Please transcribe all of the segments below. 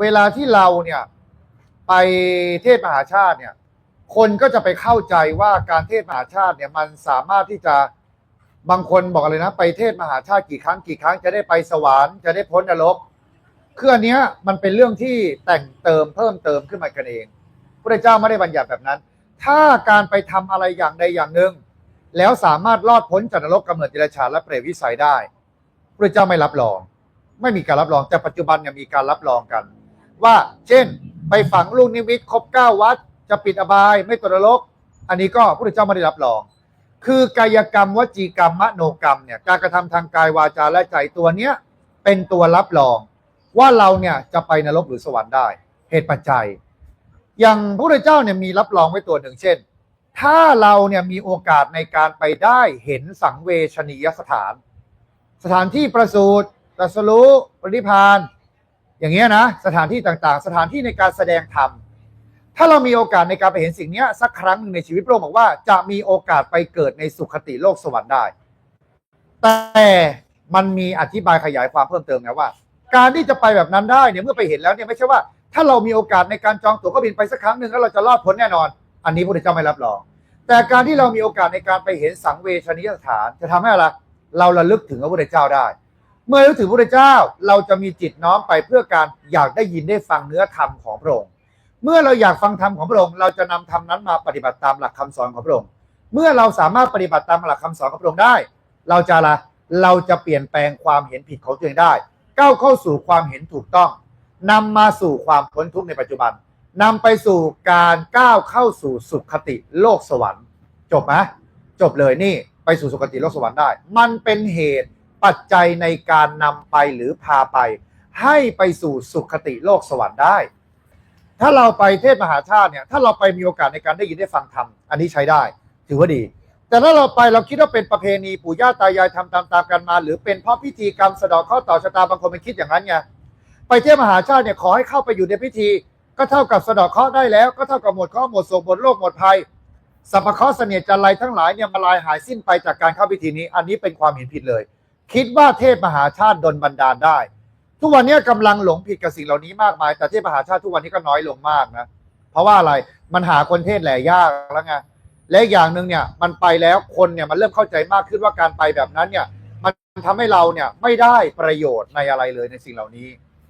เวลาที่เราเนี่ยไปเทศมหาชาติเนี่ย คนก็จะไปเข้าใจว่าการเทศมหาชาติเนี่ยมันสามารถที่จะบางคนบอกเลยนะ ไปเทศมหาชาติกี่ครั้งกี่ครั้งจะได้ไปสวรรค์จะได้พ้นนรกคืออันเนี้ยมันเป็นเรื่องที่แต่งเติมเพิ่มเติมขึ้นมากันเองพระเจ้าไม่ได้บัญญัติแบบนั้น ถ้าการไปทำอะไรอย่างใดอย่างหนึ่ง แล้วสามารถรอดพ้นจากนรกกำเนิดเดรัจฉานและเปรตวิสัยได้พระเจ้าไม่รับรอง ไม่มีการรับรองแต่ปัจจุบันเนี่ยมีการรับรองกัน ว่าเช่น ไปฝังลูกนิมิตครบเก้าวัด จะปิดอบายไม่ตกนรก อันนี้ก็พระเจ้าไม่ได้รับรอง คือกายกรรมวจีกรรมมโนกรรมเนี่ยการกระทำทางกายวาจาและใจตัวเนี้ยเป็นตัวรับรอง ว่าเราเนี่ยจะไปนรกหรือสวรรค์ได้ เหตุปัจจัย อย่างพระพุทธเจ้าเนี่ยมีรับรองไว้ตัวหนึ่งเช่น ถ้าเราเนี่ยมีโอกาสในการไปได้เห็นสังเวชนียสถาน สถานที่ประสูติตรัสรู้ปริพพาน อย่างเงี้ยนะสถานที่ต่างๆ สถานที่ในการแสดงธรรมถ้าเรามีโอกาสในการไปเห็นสิ่งเนี้ยสักครั้งหนึ่งในชีวิตพระองค์บอกว่าจะมีโอกาสไปเกิดในสุคติโลกสวรรค์ได้ แต่มันมีอธิบายขยายความเพิ่มเติมนะว่า การที่จะไปแบบนั้นได้เนี่ยเมื่อไปเห็นแล้วเนี่ยไม่ใช่ว่า ถ้าเรามีโอกาสในการจองตั๋วเครื่องบินไปสักครั้งหนึ่งแล้วเราจะรอดพ้นแน่นอน อันนี้พระเจ้าไม่รับรอง แต่การที่เรามีโอกาสในการไปเห็นสังเวชนียสถาน จะทำให้อะไรเราระลึกถึงพระพุทธเจ้าได้ เมื่อระลึกถึงพระเจ้าเราจะมีจิตน้อมไปเพื่อการอยากได้ยินได้ฟังเนื้อธรรมของพระองค์ เมื่อเราอยากฟังธรรมของพระองค์เราจะนำธรรมนั้นมาปฏิบัติตามหลักคำสอนของพระองค์ เมื่อเราสามารถปฏิบัติตามหลักคำสอนของพระองค์ได้ เราจะละเราจะเปลี่ยนแปลงความเห็นผิดของตัวเองได้ ก้าวเข้าสู่ความเห็นถูกต้องนำมาสู่ความพ้นทุกข์ในปัจจุบันนำไปสู่การก้าวเข้าสู่สุขติโลกสวรรค์ จบไหมจบเลยนี่ไปสู่สุคติโลกสวรรค์ได้ มันเป็นเหตุ ปัจจัยในการนำไปหรือพาไป ให้ไปสู่สุขติโลกสวรรค์ได้ ถ้าเราไปเทศมหาชาติเนี่ย ถ้าเราไปมีโอกาสในการได้ยินได้ฟังธรรม อันนี้ใช้ได้ ถือว่าดี แต่ถ้าเราไปเราคิดว่าเป็นประเพณีปู่ย่าตายายทำตามๆกันมา หรือเป็นเพราะพิธีกรรมสะดอกข้อต่อชะตาบางคนมันคิดอย่างนั้นไง ไปเทศมหาชาติเนี่ยขอให้เข้าไปอยู่ในพิธี ก็เท่ากับสะดอกเคราะห์ได้แล้ว ก็เท่ากับหมดเคราะห์หมดโศกหมดโรคหมดภัยสัพพะเคราะห์เสนียจันไรทั้งหลายเนี่ยมาลายหายสิ้นไปจากการเข้าพิธีนี้ อันนี้เป็นความเห็นผิดเลย คิดว่าเทพมหาชาติดลบันดาลได้ ทุกวันนี้กำลังหลงผิดกับสิ่งเหล่านี้มากมาย แต่เทพมหาชาติทุกวันนี้ก็น้อยลงมากนะ เพราะว่าอะไรมันหาคนเทศแหล่ยากแล้วไงและอีกอย่างหนึ่งเนี่ยมันไปแล้วคนเนี่ยมันเริ่มเข้าใจมากขึ้นว่าการไปแบบนั้นเนี่ย มันทำให้เราเนี่ยไม่ได้ประโยชน์ในอะไรเลยในสิ่งเหล่านี้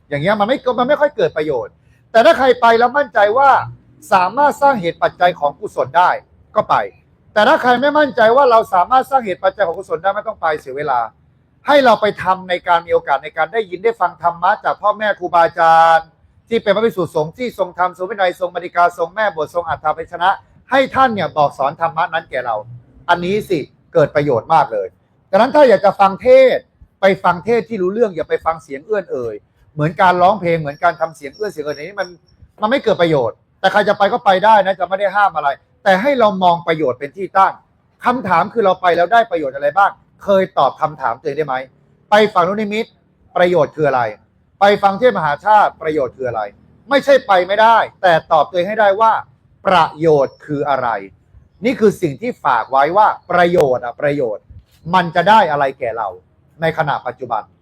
อย่างเงี้ยมันไม่มันไม่ค่อยเกิดประโยชน์ แต่ถ้าใครไปแล้วมั่นใจว่าสามารถสร้างเหตุปัจจัยของกุศลได้ก็ไป แต่ถ้าใครไม่มั่นใจว่าเราสามารถสร้างเหตุปัจจัยของกุศลได้ไม่ต้องไปเสียเวลา ให้เราไปทำในการมีโอกาสในการได้ยินได้ฟังธรรมะจากพ่อแม่ครูบาอาจารย์ ที่เป็นพระภิกษุสงฆ์ที่ทรงธรรมทรงวินัยทรงมริกาทรงแม่บททรงอัฏฐาภชนะ ให้ท่านเนี่ยบอกสอนธรรมะนั้นแก่เรา อันนี้สิเกิดประโยชน์มากเลยดังนั้นถ้าอยากจะฟังเทศไปฟังเทศที่รู้เรื่องอย่าไปฟังเสียงเอื้อนเอ่ยเหมือนการร้องเพลงเหมือนการทำเสียงเอื้อนเสียงเอ่ยนี้มันมันไม่เกิดประโยชน์ แต่ใครจะไปก็ไปได้นะจะไม่ได้ห้ามอะไร แต่ให้เรามองประโยชน์เป็นที่ตั้งคำถามคือเราไปแล้วได้ประโยชน์อะไรบ้าง เคยตอบคำถามตัวเองได้ไหม ไปฟังนุนิมิตประโยชน์คืออะไร ไปฟังเทพมหาชาติประโยชน์คืออะไร ไม่ใช่ไปไม่ได้ แต่ตอบตัวเองให้ได้ว่า ประโยชน์คืออะไร นี่คือสิ่งที่ฝากไว้ว่าประโยชน์อะประโยชน์ มันจะได้อะไรแก่เราในขณะปัจจุบัน